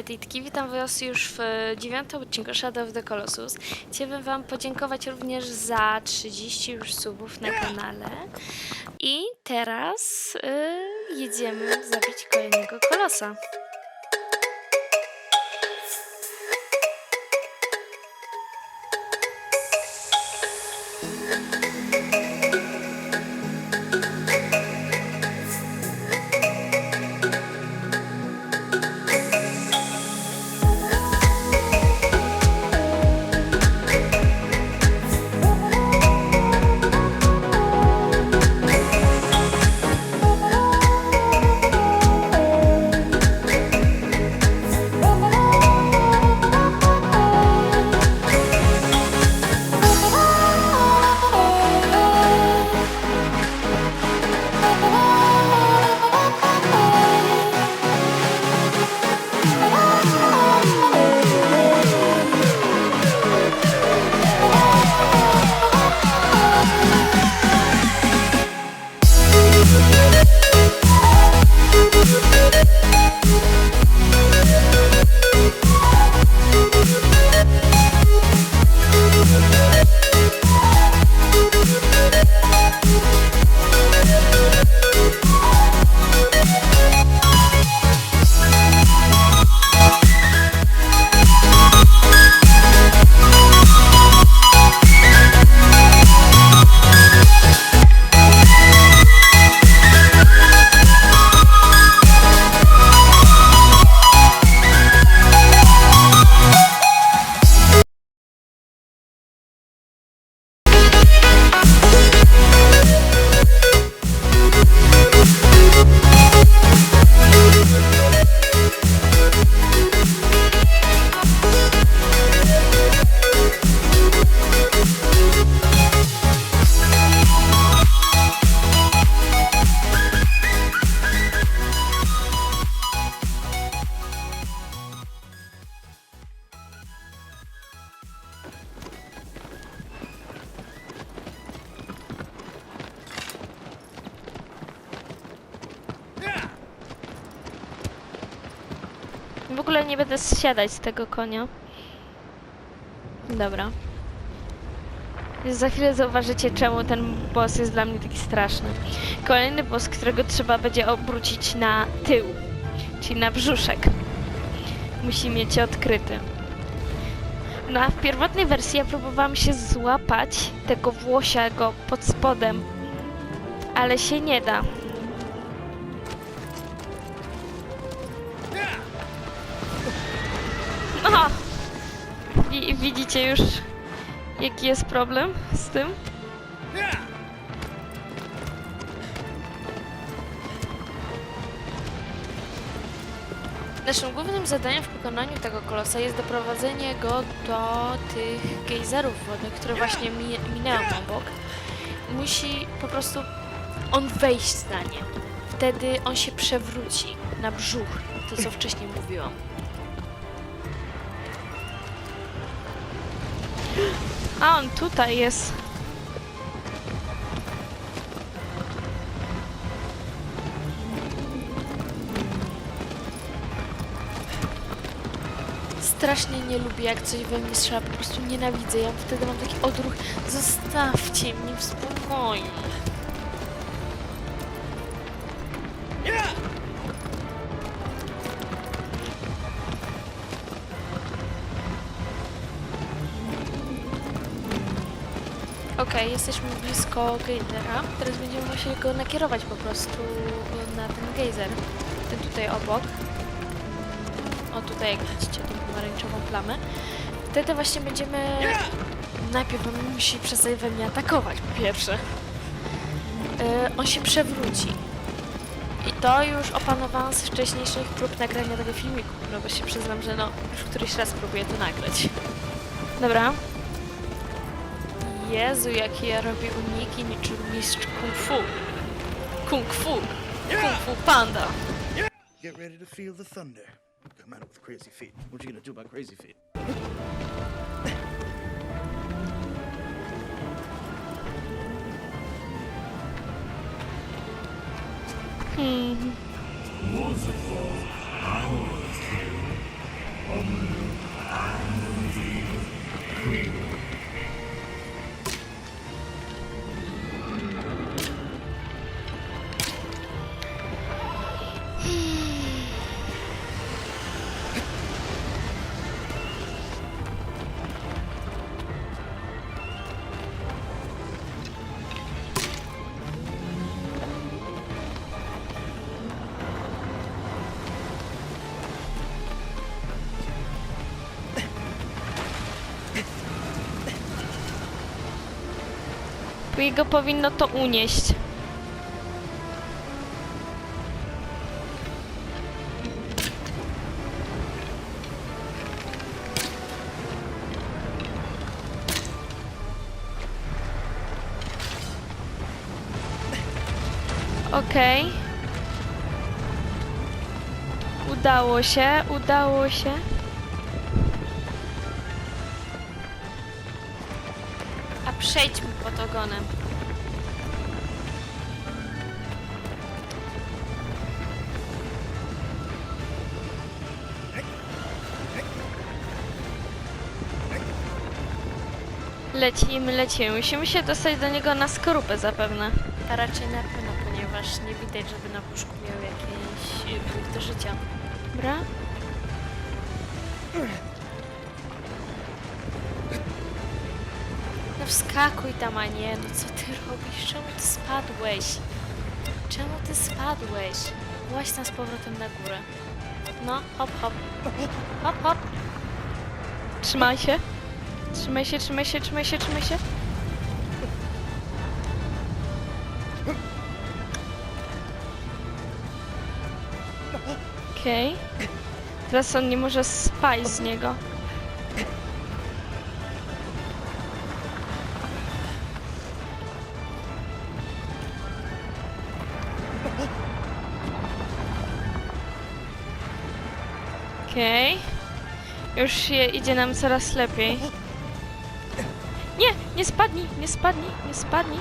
Petitki, witam Was już w dziewiątym odcinku Shadow of the Colossus. Chciałbym Wam podziękować również za 30 już subów na kanale. I teraz y, jedziemy zabić kolejnego kolosa. Nie będę zsiadać z tego konia. Dobra. Za chwilę zauważycie, czemu ten boss jest dla mnie taki straszny. Kolejny boss, którego trzeba będzie obrócić na tył, czyli na brzuszek. Musi mieć odkryty. No a w pierwotnej wersji ja próbowałam się złapać tego włosiego pod spodem, ale się nie da. Aha! I widzicie już, jaki jest problem z tym? Naszym głównym zadaniem w pokonaniu tego kolosa jest doprowadzenie go do tych gejzerów wodnych, które właśnie mi minęły obok. Musi po prostu on wejść na nie. Wtedy on się przewróci na brzuch, to co wcześniej mówiłam. A on tutaj jest. Strasznie nie lubię, jak coś we mnie strzela, po prostu nienawidzę. Ja wtedy mam taki odruch, zostawcie mnie w spokoju. Okej, jesteśmy blisko gejzera. Teraz będziemy musieli go nakierować po prostu na ten gejzer. Ten tutaj obok. O, tutaj jak widzicie tą pomarańczową plamę. Wtedy właśnie będziemy... Najpierw on musi przestać we mnie atakować, po pierwsze. Yy, on się przewróci. I to już opanowałam z wcześniejszych prób nagrania tego filmiku, no bo się przyznam, że no, już któryś raz próbuję to nagrać. Dobra, Jezu, jakie ja robię uniki niczym mistrz kung fu. Kung fu. Kung fu panda. Get ready to feel the thunder. Come out with crazy feet. What you gonna do about crazy feet? Hmm. Jego powinno to unieść. Okej. Udało się, udało się. Przejdźmy pod ogonem. Lecimy, lecimy. Musimy się dostać do niego na skorupę zapewne. A raczej na pewno, ponieważ nie widać, żeby na puszku miał jakieś y, punkty życia. Dobra? Wskakuj tam, a nie. No co ty robisz? Czemu ty spadłeś? Czemu ty spadłeś? Właź tam z powrotem na górę. No, hop, hop. Hop, hop. Trzymaj się. Trzymaj się, trzymaj się, trzymaj się, trzymaj się. Okej. Teraz on nie może spaść z niego. Już się idzie nam coraz lepiej. Nie, nie spadnij, nie spadnij, nie spadnij.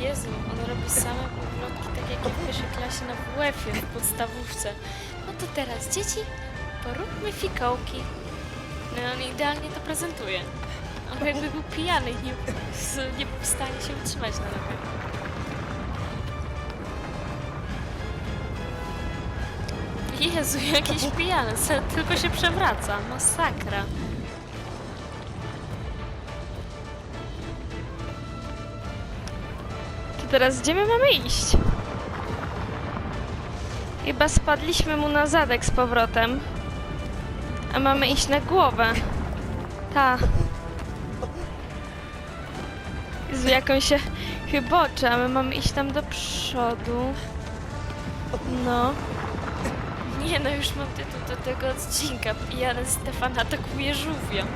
Jezu, on robi same powrotki, tak jak ja w pierwszej klasie na WF-ie, w podstawówce. No to teraz, dzieci, poróbmy fikołki. No on idealnie to prezentuje. On jakby był pijany i nie, nie był w stanie się utrzymać na nogach. Jezu, jakiś pijany, se- tylko się przewraca, masakra. To teraz gdzie my mamy iść? Chyba spadliśmy mu na zadek z powrotem. A mamy iść na głowę. Ta. Jezu, jak on się chyboczy, a my mamy iść tam do przodu. No. Nie no, już mam tytuł do tego odcinka. Pijany Stefan atakuje żółwia.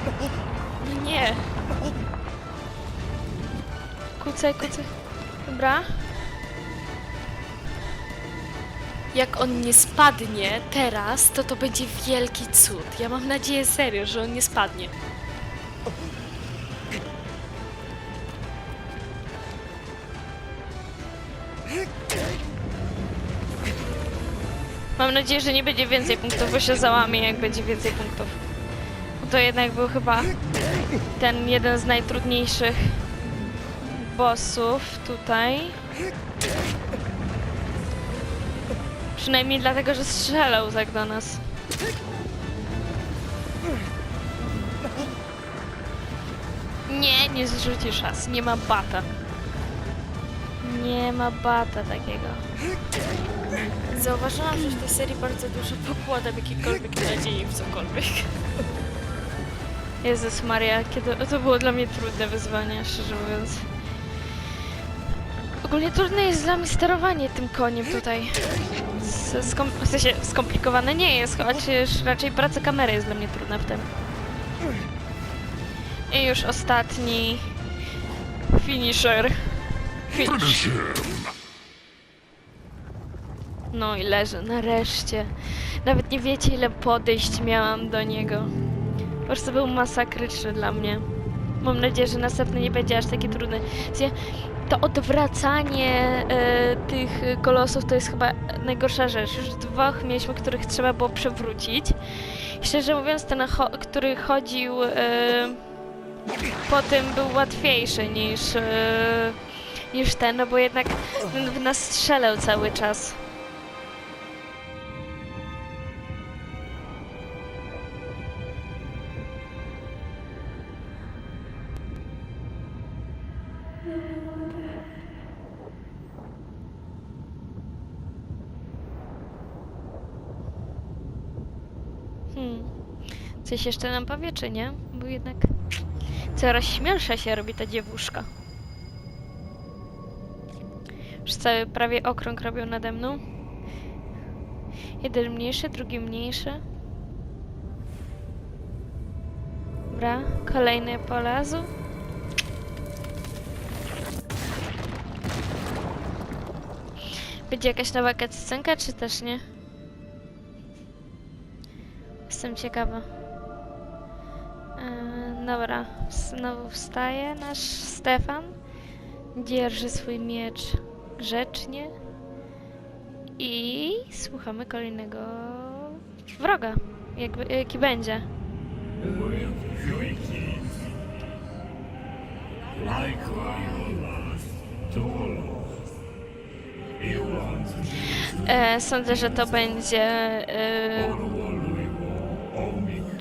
No Nie. Kucaj, kucaj. Dobra. Jak on nie spadnie teraz, to to będzie wielki cud. Ja mam nadzieję serio, że on nie spadnie. Mam nadzieję, że nie będzie więcej punktów, bo się załamie, jak będzie więcej punktów. Bo to jednak był chyba ten jeden z najtrudniejszych bossów tutaj. Przynajmniej dlatego, że strzelał tak do nas. Nie, nie zrzucisz raz. Nie ma bata. Nie ma bata takiego. Zauważyłam, że w tej serii bardzo dużo pokładam jakiejkolwiek nadziei w cokolwiek. Jezus Maria, kiedy to było dla mnie trudne wyzwanie, szczerze mówiąc. Ogólnie trudne jest dla mnie sterowanie tym koniem tutaj. S- Skom w sensie skomplikowane nie jest, chociaż raczej praca kamery jest dla mnie trudna w tym. I już ostatni finisher. Finish. No i leżę, nareszcie. Nawet nie wiecie, ile podejść miałam do niego. Po prostu był masakryczny dla mnie. Mam nadzieję, że następny nie będzie aż taki trudny. Wiecie, To odwracanie e, tych kolosów to jest chyba najgorsza rzecz. Już dwóch mieliśmy, których trzeba było przewrócić. Szczerze mówiąc, ten, który chodził e, po tym, był łatwiejszy niż, e, niż ten, no bo jednak w nas strzelał cały czas. Hmm. Coś jeszcze nam powie, czy nie? Bo jednak coraz śmielsza się robi ta dziewuszka. Już cały prawie okrąg robią nade mną. Jeden mniejszy, drugi mniejszy. Dobra, kolejny polazł. Będzie jakaś nowa cutscenka, czy też nie? Jestem ciekawa. Yy, dobra, znowu wstaje nasz Stefan. Dzierży swój miecz grzecznie. I słuchamy kolejnego wroga. Jakby, jaki będzie. E, sądzę, że to będzie. E,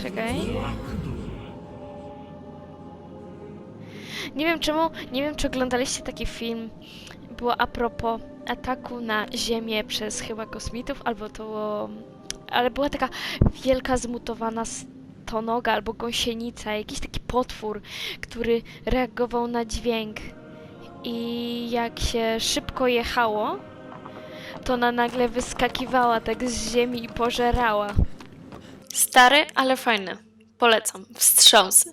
czekaj. Nie wiem czemu, nie wiem czy oglądaliście taki film. Było a propos ataku na Ziemię przez chyba kosmitów, albo to. było- Ale była taka wielka zmutowana stonoga albo gąsienica, jakiś taki potwór, który reagował na dźwięk. I jak się szybko jechało, to ona nagle wyskakiwała tak z ziemi i pożerała. Stary, ale fajny. Polecam. Wstrząsy.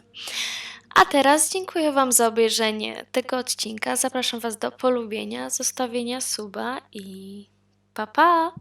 A teraz dziękuję Wam za obejrzenie tego odcinka. Zapraszam Was do polubienia, zostawienia suba i pa pa!